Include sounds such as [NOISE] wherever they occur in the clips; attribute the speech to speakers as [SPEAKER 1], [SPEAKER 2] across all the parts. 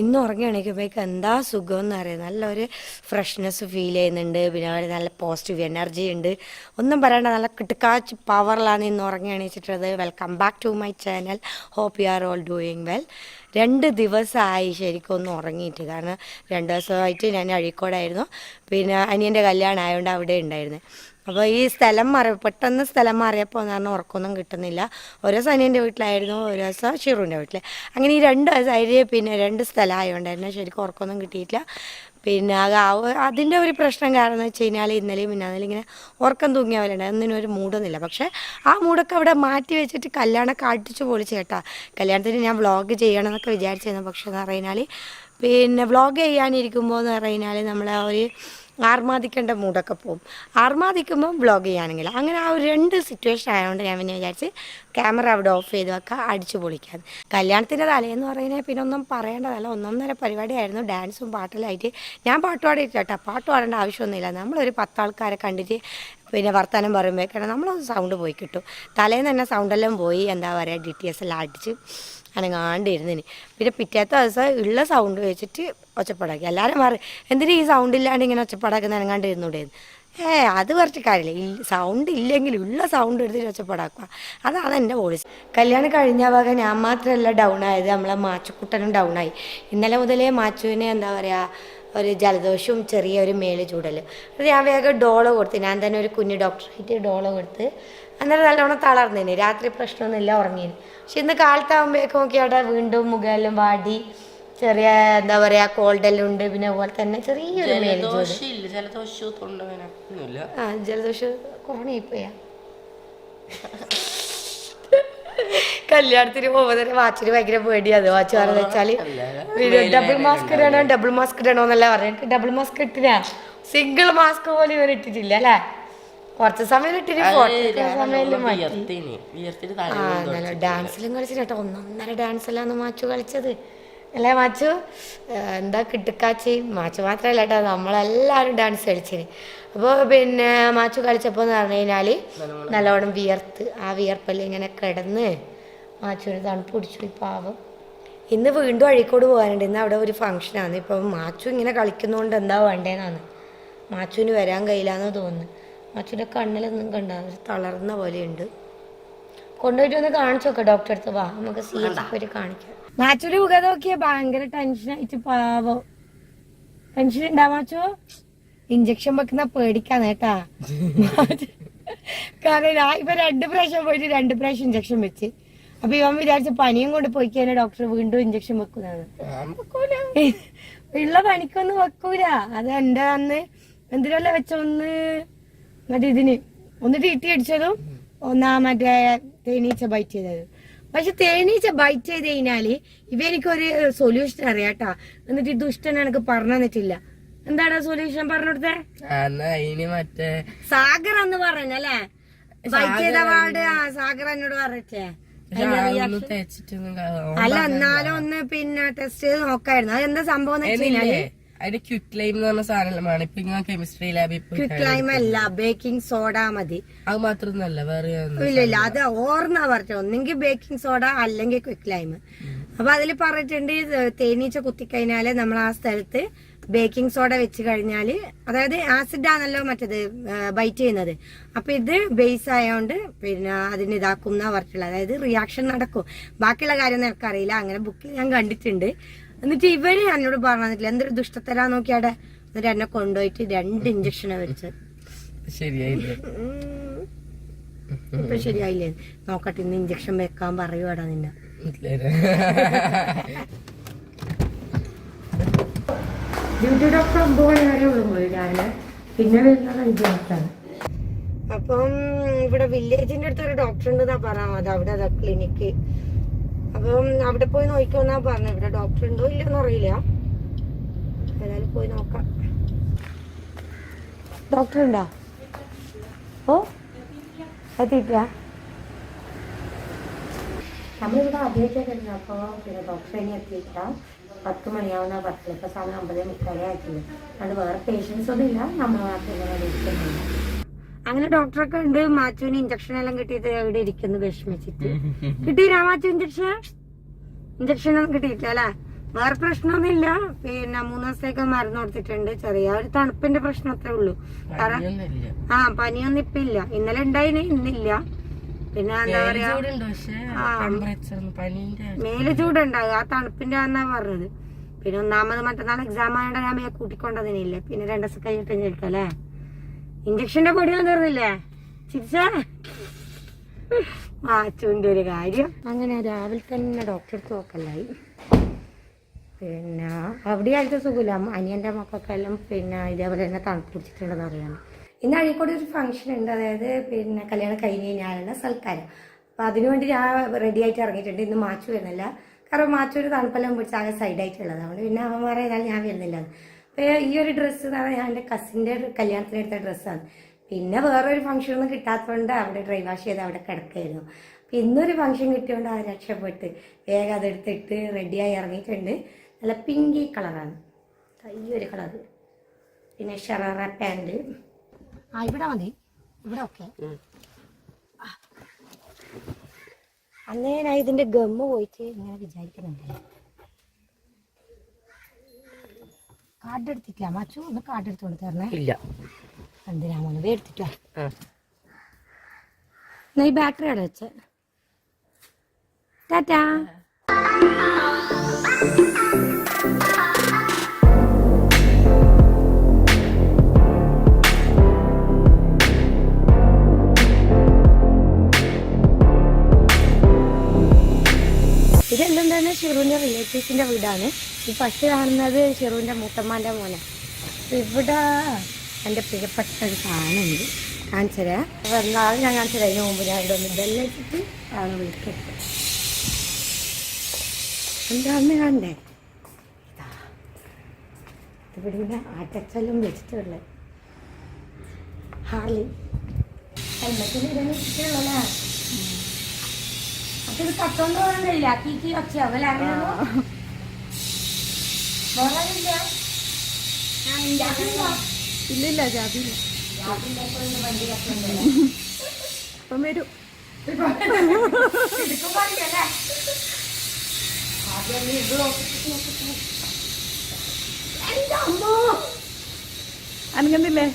[SPEAKER 1] ഇന്ന് ഉറങ്ങി എണീക്കുമ്പോഴേക്ക് എന്താ സുഖം എന്ന് അറിയാം. നല്ലൊരു ഫ്രഷ്നെസ് ഫീൽ ചെയ്യുന്നുണ്ട്. പിന്നെ നല്ല പോസിറ്റീവ് എനർജി ഉണ്ട്. ഒന്നും പറയണ്ട നല്ല കിട്ടുക്കാച്ച് പവറിലാണ് ഇന്ന് ഉറങ്ങി എണീച്ചിട്ടുള്ളത് welcome back to my channel hope you are all doing well രണ്ട് ദിവസമായി ശരിക്കും ഒന്ന് ഉറങ്ങിയിട്ട്. കാരണം രണ്ട് ദിവസമായിട്ട് ഞാൻ അഴീക്കോടായിരുന്നു. പിന്നെ അനിയന്റെ കല്യാണം ആയതുകൊണ്ട് അവിടെ ഉണ്ടായിരുന്നു. അപ്പോൾ ഈ സ്ഥലം മാറി പെട്ടെന്ന് സ്ഥലം മാറിയപ്പോൾ എന്ന് പറഞ്ഞാൽ ഉറക്കമൊന്നും കിട്ടുന്നില്ല. ഓരോ ദിവസം അനിയന്റെ വീട്ടിലായിരുന്നു ഓരോ ദിവസം ഷിറുവിന്റെ വീട്ടിൽ അങ്ങനെ ഈ രണ്ട് ദിവസം പിന്നെ രണ്ട് സ്ഥലമായതുകൊണ്ട് തന്നെ ശരിക്കും ഉറക്കമൊന്നും കിട്ടിയിട്ടില്ല. പിന്നെ അതിന്റെ ഒരു പ്രശ്നം കാരണം എന്ന് വെച്ച് കഴിഞ്ഞാൽ ഇന്നലെയും മിന്നാന്നലും ഇങ്ങനെ ഉറക്കം തൂങ്ങിയ പോലെ ഉണ്ട്. ഒരു മൂടൊന്നുമില്ല. പക്ഷേ ആ മൂടൊക്കെ അവിടെ മാറ്റി വെച്ചിട്ട് കല്യാണമൊക്കെ അടിച്ചു പൊളിച്ച് കേട്ടാ. കല്യാണത്തിന് ഞാൻ വ്ളോഗ് ചെയ്യണം എന്നൊക്കെ വിചാരിച്ചിരുന്നു. പക്ഷേ എന്ന് പറഞ്ഞാൽ പിന്നെ വ്ളോഗ് ചെയ്യാനിരിക്കുമ്പോൾ എന്ന് പറഞ്ഞാൽ നമ്മൾ ഒരു ആർമാദിക്കേണ്ട മൂടൊക്കെ പോകും ആർമാദിക്കുമ്പോൾ വ്ളോഗ് ചെയ്യുകയാണെങ്കിൽ അങ്ങനെ ആ ഒരു രണ്ട് സിറ്റുവേഷൻ ആയതുകൊണ്ട് ഞാൻ പിന്നെ വിചാരിച്ച് ക്യാമറ അവിടെ ഓഫ് ചെയ്ത് വെക്കുക അടിച്ചു പൊളിക്കാതെ കല്യാണത്തിന്റെ തലേന്ന് പറയുന്നത് പിന്നെ ഒന്നും പറയേണ്ടതല്ല. ഒന്നൊന്നര പരിപാടിയായിരുന്നു. ഡാൻസും പാട്ടിലായിട്ട് ഞാൻ പാട്ട് പാടിയിട്ടില്ല പാട്ട് പാടേണ്ട ആവശ്യമൊന്നുമില്ല. നമ്മളൊരു പത്താൾക്കാരെ കണ്ടിട്ട് പിന്നെ വർത്തമാനം പറയുമ്പോഴേക്കാണ് നമ്മളൊന്ന് സൗണ്ട് പോയി കിട്ടും. തലേന്ന് തന്നെ സൗണ്ടെല്ലാം പോയി. എന്താ പറയുക ഡി ടി എസ് എല്ലാം അടിച്ച് അനങ്ങാണ്ടിരുന്നിന്. പിന്നെ പിറ്റേത്തെ ദിവസം ഉള്ള സൗണ്ട് വെച്ചിട്ട് ഒച്ചപ്പാടാക്കി. എല്ലാവരും മാറി എന്തിനാ ഈ സൗണ്ട് ഇല്ലാണ്ട് ഇങ്ങനെ ഒച്ചപ്പാടാക്കുന്ന അനങ്ങാണ്ട് ഇരുന്നൂടേന്ന് ഏ അത് കുറച്ച് കാര്യമില്ല. സൗണ്ട് ഇല്ലെങ്കിൽ ഉള്ള സൗണ്ട് എടുത്തിട്ട് ഒച്ചപ്പാടാക്കുക. അതാണ് എന്റെ വോയിസ് കല്യാണം കഴിഞ്ഞ വക ഞാൻ മാത്രമല്ല ഡൗൺ ആയത്. നമ്മളെ മാച്ചുക്കുട്ടനും ഡൗൺ ആയി. ഇന്നലെ മുതലേ മാച്ചുവിനെ എന്താ പറയുക ഒരു ജലദോഷവും ചെറിയ ഒരു മേൽ ചൂടലും. അത് ഞാൻ വേഗം ഡോളോ കൊടുത്ത് ഞാൻ തന്നെ ഒരു കുഞ്ഞു ഡോക്ടറായിട്ട് ഡോളോ കൊടുത്ത് അന്നേരം നല്ലോണം തളർന്നേന്. രാത്രി പ്രശ്നമൊന്നുമില്ല ഉറങ്ങിന്. പക്ഷെ ഇന്ന് കാലത്താകുമ്പോഴേക്കും നോക്കി അവിടെ വീണ്ടും മുഖമെല്ലാം വാടി ചെറിയ എന്താ പറയാ കോൾഡെല്ലാം ഉണ്ട്. പിന്നെ അതുപോലെ തന്നെ ചെറിയൊരു മേൽ ചൂട്. ആ ജലദോഷം കുറഞ്ഞ ഇപ്പയാ [LAUGHS] കല്യാണത്തിന് പോകുമ്പോൾ തന്നെ വാച്ചിന് ഭയങ്കര പേടിയാണ് വാച്ച് പറഞ്ഞ വെച്ചാൽ ഡബിൾ മാസ്ക് ഇടണോ ഡബിൾ മാസ്ക് ഇടണോ എന്നല്ല പറഞ്ഞിട്ട് ഡബിൾ മാസ്ക് ഇട്ടില്ല. സിംഗിൾ മാസ്ക് പോലും ഇവർ ഇട്ടിട്ടില്ല അല്ലേ? കുറച്ച് സമയം ഇട്ടിട്ട് സമയം ഡാൻസിലും കളിച്ചിട്ട് കേട്ടോ ഒന്നൊന്നര ഡാൻസിലാണ് മാച്ചു കളിച്ചത്. അല്ലേ മാച്ചു? എന്താ കിട്ടുക്കാച്ചി? മാച്ചു മാത്രമല്ല കേട്ടോ നമ്മളെല്ലാവരും ഡാൻസ് കളിച്ചിന്. അപ്പോൾ പിന്നെ മാച്ചു കളിച്ചപ്പോൾ എന്ന് പറഞ്ഞു കഴിഞ്ഞാൽ നല്ലോണം വിയർത്ത്. ആ വിയർപ്പെല്ലാം ഇങ്ങനെ കിടന്ന് മാച്ചുവിന് തണുപ്പ് പിടിച്ചു ഈ പാവം. ഇന്ന് വീണ്ടും അഴീക്കോട് പോകാനുണ്ട്. ഇന്ന് അവിടെ ഒരു ഫംഗ്ഷനാണ്. ഇപ്പം മാച്ചു ഇങ്ങനെ കളിക്കുന്നതുകൊണ്ട് എന്താ വേണ്ടേന്നാണ്. മാച്ചുവിന് വരാൻ കഴിയില്ലാന്ന് തോന്നുന്നു. മാച്ചുവിന്റെ കണ്ണിലൊന്നും കണ്ട ഒരു തളർന്ന പോലെയുണ്ട്. കൊണ്ടുപോയിട്ട് ഒന്ന് കാണിച്ചു നോക്കാം ഡോക്ടറെ അടുത്ത്. വാ നമുക്ക് സി എച്ച് പോയി കാണിക്കാം. മാച്ചുവിന് മുഖം നോക്കിയാൽ ഭയങ്കര ടെൻഷനായിട്ട് പാവോ. ടെൻഷൻ ഉണ്ടാ മാച്ചു? ഇഞ്ചക്ഷൻ വെക്കുന്ന പേടിക്കാന്ന് കേട്ടാ. [LAUGHS] കാരണം ഇപ്പൊ രണ്ട് പ്രാവശ്യം പോയിട്ട് രണ്ട് പ്രാവശ്യം ഇഞ്ചക്ഷൻ വെച്ച്. അപ്പൊ ഇവൻ വിചാരിച്ച പനിയും കൊണ്ട് പോയി കഴിഞ്ഞാൽ ഡോക്ടർ വീണ്ടും ഇഞ്ചക്ഷൻ വെക്കുന്നതാണ്. ഉള്ള പനിക്കൊന്നും വെക്കൂല. അത് എന്റെ അന്ന് എന്തിനല്ല വെച്ച ഒന്ന് മറ്റേ ഇതിന്? ഒന്ന് തീട്ടി അടിച്ചതും ഒന്നാ മറ്റേ തേനീച്ച ബൈറ്റ് ചെയ്തത്. പക്ഷെ തേനീച്ച ബൈറ്റ് ചെയ്ത് കഴിഞ്ഞാൽ ഇവ എനിക്കൊരു സൊല്യൂഷൻ അറിയാട്ടാ. എന്നിട്ട് ഈ ദുഷ്ടൻ എനിക്ക് പറഞ്ഞു തന്നിട്ടില്ല. എന്താണ് സൊല്യൂഷൻ പറഞ്ഞു കൊടുത്തേ
[SPEAKER 2] എന്നാ അതിന് മറ്റേ
[SPEAKER 1] സാഗർ എന്ന് പറഞ്ഞല്ലേ? ബൈറ്റ് ചെയ്ത വാർഡ് സാഗർ എന്നോട് പറഞ്ഞേ
[SPEAKER 2] ഒന്ന് തേച്ചിട്ടൊന്നും കാ-
[SPEAKER 1] അല്ല എന്നാലും ഒന്ന് പിന്നെ ടെസ്റ്റ് ചെയ്ത് നോക്കായിരുന്നു. അത് എന്താ സംഭവം എന്ന് വെച്ച്
[SPEAKER 2] കഴിഞ്ഞാൽ അതിന്റെ ക്വിക്ക് ലൈം എന്ന് പറഞ്ഞ സാധനമാണ്. ഇപ്പൊ ഇങ്ങനെ കെമിസ്ട്രി ലാബിൽ
[SPEAKER 1] ക്വിക്ക് ലൈം അല്ല ബേക്കിംഗ് സോഡ മതി.
[SPEAKER 2] അത് മാത്രമൊന്നല്ല വേറെ.
[SPEAKER 1] ഇല്ല ഇല്ല അത് ഓർന്നാ പറഞ്ഞത് ഒന്നെങ്കിൽ ബേക്കിംഗ് സോഡ അല്ലെങ്കിൽ ക്വിക്ക് ലൈം അപ്പൊ അതിൽ പറഞ്ഞിട്ടുണ്ട് തേനീച്ച കുത്തിക്കഴിഞ്ഞാൽ നമ്മൾ ആ സ്ഥലത്ത് ബേക്കിംഗ് സോഡ വെച്ച് കഴിഞ്ഞാൽ അതായത് ആസിഡ് ആണല്ലോ മറ്റേത് ബൈറ്റ് ചെയ്യുന്നത്. അപ്പൊ ഇത് ബേസ് ആയതുകൊണ്ട് പിന്നെ അതിന് ഇതാക്കും എന്നാ പറഞ്ഞിട്ടുള്ളത്. അതായത് റിയാക്ഷൻ നടക്കും. ബാക്കിയുള്ള കാര്യം എനിക്കറിയില്ല. അങ്ങനെ ബുക്കിൽ ഞാൻ കണ്ടിട്ടുണ്ട്. എന്നിട്ട് ഇവർ എന്നോട് പറഞ്ഞിട്ടില്ല എന്തൊരു ദുഷ്ടത്തരാ നോക്കിയാടെ എന്നിട്ട് എന്നെ കൊണ്ടുപോയിട്ട് രണ്ട് ഇഞ്ചക്ഷൻ വരച്ചത്
[SPEAKER 2] ശരിയായില്ലേ.
[SPEAKER 1] ഇപ്പൊ ശരിയായില്ലേ? നോക്കട്ടെ ഇന്ന് ഇഞ്ചക്ഷൻ വെക്കാൻ പറയുവാടാ നിന്നെ. ഡ്യൂട്ടി ഡോക്ടർ ഒമ്പത് മണി വരെ ഉള്ളു പോയി രാവിലെ. പിന്നെ വരുന്നത് അഞ്ചു മണിക്കാണ് അപ്പം ഇവിടെ വില്ലേജിന്റെ അടുത്ത് ഒരു ഡോക്ടർ ഉണ്ടെന്നാ പറഞ്ഞത്. അവിടെ അതാ ക്ലിനിക്ക് അപ്പം അവിടെ പോയി നോക്കിക്കോന്നാ പറഞ്ഞു ഇവിടെ ഡോക്ടർ ഉണ്ടോ ഇല്ലെന്ന് അറിയില്ല. ഏതായാലും പോയി നോക്കാം. ഡോക്ടർ ഉണ്ടോ? ഓ? എത്തിയിട്ടില്ല നമ്മളിവിടെ ആദ്യമായിട്ടൊക്കെ അപ്പോൾ പിന്നെ ഡോക്ടർ ഇനി എത്തിയിട്ടില്ല പത്ത് മണിയാവുന്ന പറഞ്ഞത് ഇപ്പൊ സമയം അമ്പതേ മുക്കാലേ ആക്കിയത് അതുകൊണ്ട് വേറെ പേഷ്യൻസ് ഒന്നും ഇല്ല. നമ്മൾ ഇരിക്കുന്നില്ല അങ്ങനെ ഡോക്ടറൊക്കെ ഉണ്ട്. മാച്ചുവിന് ഇഞ്ചക്ഷൻ എല്ലാം കിട്ടിയത് ഇവിടെ ഇരിക്കുന്നു വിഷമിച്ചിട്ട്. കിട്ടിയില്ല മാച്ചു ഇഞ്ചക്ഷൻ ഇഞ്ചക്ഷൻ ഒന്നും കിട്ടിയിട്ടില്ല അല്ലേ? വേറെ പ്രശ്നമൊന്നുമില്ല. പിന്നെ മൂന്ന് ദിവസത്തേക്ക് മരുന്ന് കൊടുത്തിട്ടുണ്ട്. ചെറിയ ഒരു തണുപ്പിന്റെ പ്രശ്നം അത്രേ ഉള്ളൂ. കാരണം ആ പനിയൊന്നും ഇപ്പില്ല ഇല്ല. ഇന്നലെ ഉണ്ടായിന് ഇന്നില്ല. പിന്നെ എന്താ പറയാ? മേൽ ചൂടുണ്ടാകും. ആ തണുപ്പിന്റെ എന്നാ പറഞ്ഞത്. പിന്നെ ഒന്നാമത് മറ്റന്നാൾ എക്സാം ആയതുകൊണ്ട് ഞാൻ മേ കൂട്ടിക്കൊണ്ടതിനില്ല. പിന്നെ രണ്ടു ദിവസം കഴിഞ്ഞിട്ട് ചേർക്കല്ലേ അല്ലേ? ഇഞ്ചക്ഷന്റെ പൊടിയൊന്നും തീർന്നില്ലേ? ചിരിച്ചാ? മാച്ചുവിന്റെ ഒരു കാര്യം. അങ്ങനെ രാവിലെ തന്നെ ഡോക്ടർ അടുത്ത് നോക്കല്ലായി പിന്നെ അവിടെ ആയിട്ട് സുഖമില്ല. അനിയന്റെ മക്കൾക്കെല്ലാം പിന്നെ ഇതേപോലെ തന്നെ തണുപ്പ് പിടിച്ചിട്ടുണ്ടെന്ന് അറിയാം. ഇന്ന് അഴീക്കോട് ഒരു ഫംഗ്ഷൻ ഉണ്ട്. അതായത് പിന്നെ കല്യാണം കഴിഞ്ഞ് കഴിഞ്ഞാലുള്ള സൽക്കാരം. അപ്പം അതിനുവേണ്ടി ഞാൻ റെഡി ആയിട്ട് ഇറങ്ങിയിട്ടുണ്ട്. ഇന്ന് മാച്ചു വരുന്നില്ല. കാരണം മാച്ചു ഒരു തണുപ്പെല്ലാം പിടിച്ച് ആകെ സൈഡായിട്ടുള്ളത് അതുകൊണ്ട് പിന്നെ അവൻ പറയുന്നത് ഞാൻ വരുന്നില്ല. അപ്പോൾ ഈ ഒരു ഡ്രസ്സ് എന്ന് പറഞ്ഞാൽ എന്റെ കസിന്റെ കല്യാണത്തിനെടുത്ത ഡ്രസ്സാണ് പിന്നെ വേറൊരു ഫംഗ്ഷൻ ഒന്നും കിട്ടാത്തതുകൊണ്ട് അവിടെ ഡ്രൈ വാഷ് ചെയ്ത് അവിടെ കിടക്കായിരുന്നു. അപ്പം ഇന്നൊരു ഫംഗ്ഷൻ കിട്ടിയോണ്ട് ആ രക്ഷപ്പെട്ട് വേഗം അതെടുത്തിട്ട് റെഡിയായി ഇറങ്ങിയിട്ടുണ്ട്. നല്ല പിങ്കി കളറാണ് ഈ ഒരു കളറ് പിന്നെ ഷറാറ പാന്റ് ആ ഇവിടെ മതി. ഇവിടെ ഓക്കെ അന്നേ ഞാൻ ഇതിന്റെ ഗമ്മ് പോയിട്ട് ഇങ്ങനെ വിചാരിക്കുന്നുണ്ട്. കാർഡ് എടുത്തിട്ടില്ല. മച്ചു ഒന്ന് കാർഡ് എടുത്തോണ്ട് തരണേ.
[SPEAKER 2] ഇല്ല.
[SPEAKER 1] എന്തിനാ മോനെ? എടുത്തിട്ടോ. ഈ ബാറ്ററി അവിടെ വെച്ച്. ടാറ്റാ. ഷിറുവിന്റെ വീടാണ്. ഈ പശു കാണുന്നത് ചെറുവിന്റെ മൂത്തമ്മാന്റെ മോനെ. ഇവിടെ എന്റെ പ്രിയപ്പെട്ട ഒരു സാധനമുണ്ട്. കാണിച്ചരാ അപ്പൊ എന്നാളും ഞാൻ കാണിച്ചത് അതിന് മുമ്പ് ഞാൻ ഇവിടെ ഒന്ന് ബെല്ലടിച്ചിട്ട് ആണ് വിളിക്കട്ടെ. എന്താണെന്ന് കാണണ്ടേ? ഇതാ. ഇവിടെ ഇങ്ങനെ ആറ്റച്ചലും വെച്ചിട്ടുള്ളത് ഹാർലി അപ്പൊ ഇത് കട്ടോണ്ട് പോകാൻ കഴിയില്ല. കീ അങ്ങനെ വേറെ ഇല്ല ഞാൻ ഇല്ല
[SPEAKER 3] ഇല്ലില്ല ജാതിയില്ല അപ്പം വരും. അനങ്ങുന്നില്ലേ?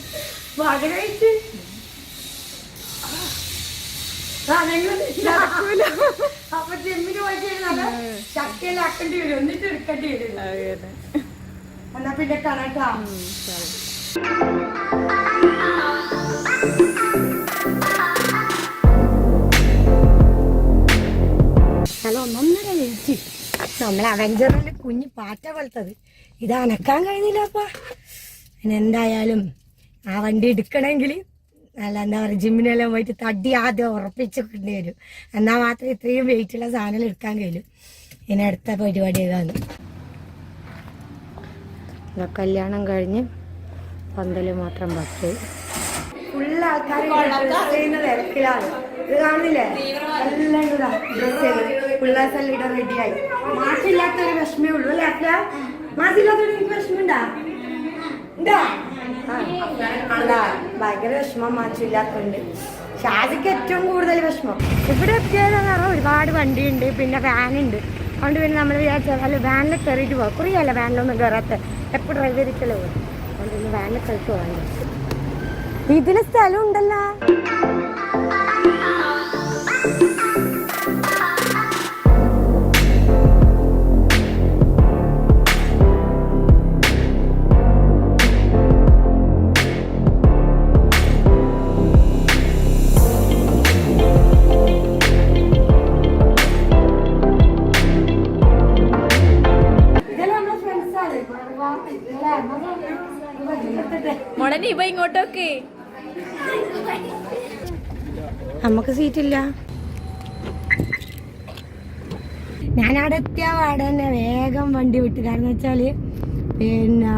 [SPEAKER 1] ആക്കേണ്ടി വരും. എന്നിട്ട് എടുക്കേണ്ടി വരും. എന്നാ പിന്നെ കാണാട്ടാ. നല്ല ഒന്നൊന്നര വെയിറ്റ് നമ്മൾ അവഞ്ചറിൽ കുഞ്ഞ് പാറ്റ പോലത്തത്. ഇത് അനക്കാൻ കഴിഞ്ഞില്ലപ്പാ പിന്നെ എന്തായാലും ആ വണ്ടി എടുക്കണമെങ്കിൽ അല്ല എന്താ പറയുക ജിമ്മിനെല്ലാം പോയിട്ട് തടി ആദ്യം ഉറപ്പിച്ച് കൊണ്ടുവരും. എന്നാൽ മാത്രമേ ഇത്രയും വെയിറ്റുള്ള സാധനം എടുക്കാൻ കഴിയും. ഇനി അടുത്ത പരിപാടി ഏതാണ്? കല്യാണം കഴിഞ്ഞ് പന്തൽ മാത്രം ബാക്കി ഫുള്ള് ആൾക്കാർ തിരക്കിലാണ്. ഇത് കാണില്ലേ എല്ലാം ഇതാ ഡ്രസ് ചെയ്ത്. പിള്ളേർക്കെല്ലാം ഇടാൻ റെഡിയായി മാസില്ലാത്ത ഒരു വിഷമേ ഉള്ളൂ അല്ലേ അപ്പ മാസില്ലാത്തൊരു എനിക്ക് വിഷമുണ്ടാ ഉണ്ടാ. ഭയങ്കര വിഷമം മാറ്റില്ലാത്തോണ്ട് ഷാജിക്ക് ഏറ്റവും കൂടുതൽ വിഷമം. ഇവിടെ എത്തിയതെന്ന് പറഞ്ഞാൽ ഒരുപാട് വണ്ടിയുണ്ട് പിന്നെ വാനുണ്ട് അതുകൊണ്ട് പിന്നെ നമ്മൾ വിചാരിച്ചാൽ അല്ല വാനിൽ കയറിയിട്ട് പോകാം കുറേയല്ല വാനിലൊന്നും കയറാത്ത എപ്പോൾ ഡ്രൈവ് ചെയ്തിട്ടല്ലേ പോകും അതുകൊണ്ട് പിന്നെ വാനിൽ കയറിട്ട് പോകാൻ ഇതിന് സ്ഥലം ഉണ്ടല്ലോ.
[SPEAKER 3] ഇങ്ങോട്ടൊക്കെ
[SPEAKER 1] നമുക്ക് സീറ്റില്ല. ഞാൻ അവിടെ എത്തിയ തന്നെ വേഗം വണ്ടി വിട്ടു. കാരണം വെച്ചാൽ പിന്നെ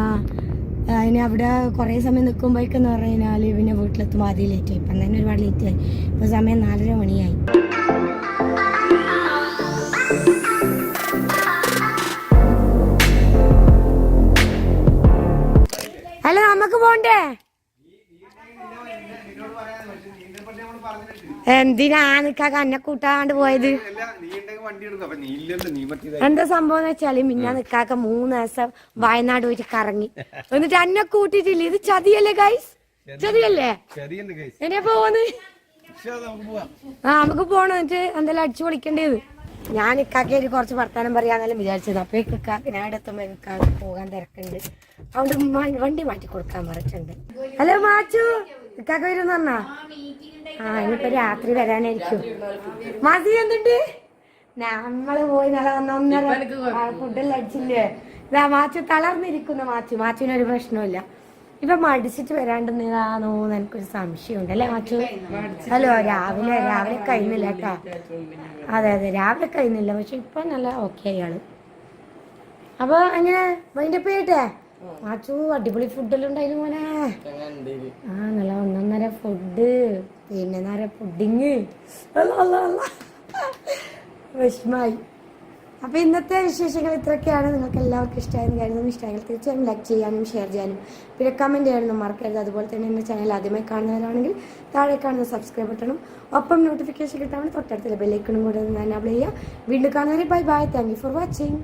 [SPEAKER 1] അതിന് അവിടെ കുറേ സമയം നിൽക്കുമ്പോഴേക്കെന്ന് പറഞ്ഞു കഴിഞ്ഞാൽ പിന്നെ വീട്ടിലെത്തുമ്പോൾ ആദ്യം ലേറ്റ് ആയി. ഇപ്പം തന്നെ ഒരുപാട് ലേറ്റ് ആയി. ഇപ്പൊ സമയം നാലര മണിയായി. ഹലോ നമുക്ക് പോണ്ടേ എന്തിനാ നിക്കാക്ക അന്നെ കൂട്ടാണ്ട് പോയത്
[SPEAKER 4] അല്ല നീ ഉണ്ടെങ്കിൽ വണ്ടി എടുക്കും അപ്പൊ നീ കന്നെ നീ പോയത്
[SPEAKER 1] എന്താ സംഭവം എന്ന് വെച്ചാൽ മിന്നാ നിക്കാക്ക മൂന്ന് ദിവസം വയനാട് പോയിട്ട് കറങ്ങി. എന്നിട്ട് അന്നെ കൂട്ടിട്ടില്ല ഇത് ചതിയല്ലേ ഗൈസ് ചതിയല്ലേ? എന്നെ പോന്ന്
[SPEAKER 4] നമുക്ക് പോവാം.
[SPEAKER 1] ആ നമുക്ക് പോണം. എന്നിട്ട് എന്തായാലും അടിച്ചു പൊളിക്കേണ്ടത് ഞാൻ ഇക്കാക്കേരി കുറച്ച് വർത്താനം പറയാന്നെല്ലാം വിചാരിച്ചത്. അപ്പൊ ഇക്കാക്ക് ഞാൻ ഇക്കാക്ക് പോകാൻ തിരക്കുണ്ട്. അതുകൊണ്ട് വണ്ടി മാറ്റി കൊടുക്കാൻ പറഞ്ഞിട്ടുണ്ട് ഹലോ മാച്ചു. ഇക്കാക്ക വരും പറഞ്ഞാ? ആ ഇനിയിപ്പോ രാത്രി വരാനായിരിക്കും. മതി എന്നിട്ട് നമ്മൾ പോയി നല്ല ഒന്നൊന്നര ഫുഡെല്ലാം അടിച്ചില്ലേ ഇതാ മാച്ചു തളർന്നിരിക്കുന്ന മാച്ചു. മാച്ചുവിനൊരു പ്രശ്നമില്ല ഇപ്പൊ മടിച്ചിട്ട് വരാണ്ടെന്നാണോ എനിക്കൊരു സംശയമുണ്ട്. അല്ലേ മാച്ചു? ഹലോ രാവിലെ രാവിലെ കഴിയുന്നില്ല കേട്ടാ. അതെ അതെ രാവിലെ കഴിയുന്നില്ല. പക്ഷെ ഇപ്പൊ നല്ല ഓക്കെ അയാൾ അപ്പൊ എങ്ങനെ? വൈൻഡപ്പ് പേട്ടെ മാച്ചു അടിപൊളി ഫുഡെല്ലാം ഉണ്ടായിരുന്നു മോനെ. ആ നല്ല ഒന്നൊന്നര ഫുഡ് പിന്നെ നേരെ പുഡിങ് വിഷമായി. അപ്പൊ ഇന്നത്തെ വിശേഷങ്ങൾ ഇത്രയൊക്കെയാണ്. നിങ്ങൾക്ക് എല്ലാവർക്കും ഇഷ്ടമായെന്ന് കരുതുന്നു. ഇഷ്ടമായി തീർച്ചയായും ലൈക്ക് ചെയ്യാനും ഷെയർ ചെയ്യാനും പിന്നെ കമന്റ് ചെയ്യാനും മറക്കരുത്. അതുപോലെ തന്നെ എന്റെ ചാനൽ ആദ്യമായി കാണുന്നവരാണെങ്കിൽ താഴെ കാണുന്ന സബ്സ്ക്രൈബ് ബട്ടണും ഒപ്പം നോട്ടിഫിക്കേഷൻ കിട്ടാൻ തൊട്ടടുത്തുള്ള ബെല്ലൈക്കണും കൂടെ എനേബിൾ ചെയ്യുക. വീണ്ടും കാണുന്നവരെ bye bye thank you for watching